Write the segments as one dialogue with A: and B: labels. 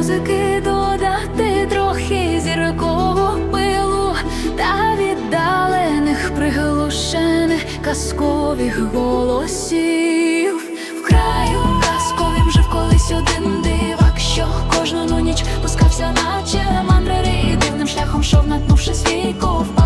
A: музики додати трохи зіркового пилу та віддалених приглушених казкових голосів. В краю казковим жив колись один дивак, що кожну ніч пускався, наче мандрери, дивним шляхом шов, натнувши свій ковпак.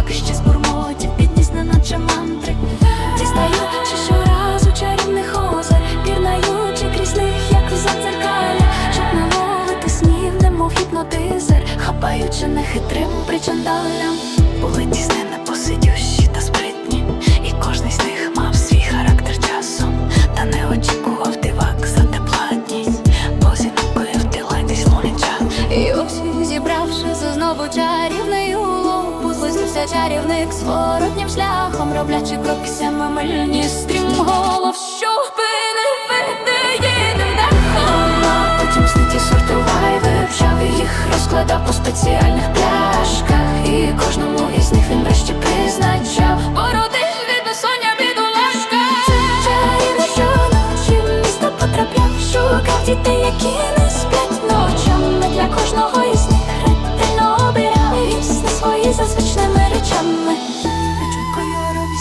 A: Немов гіпнотизер, хапаючи нехитрим причандалям. Були ті сни непосидющі та спритні, і кожний з них мав свій характер часом, та не очікував дивак за тепладність, бо десь лунить час. І ось зібравши за знову чарівний улов, пузлився чарівник зворотнім шляхом, роблячи кроки семимильні стрім голов, що впини спеціальних пляшках, і кожному із них він врешті призначав породив від безсоння бідолашка. Чарівник щоночі в місто потрапляв, шукав дітей, які не сплять ночами для кожного із них ретельно обирав Вісни свої за звичними речами.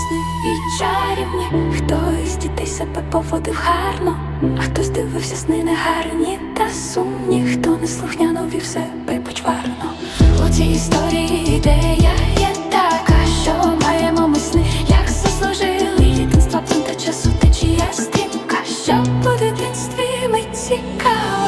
A: Сни і чарівні. Хтось з дітей себе поводив гарно, а хтось дивився сни негарні та сумні. Хто неслухняно вів себе історії, ідея, є така, що маємо ми сни, як заслужили дитинства, планта часу течія стрімка, що по дитинстві ми цікаво.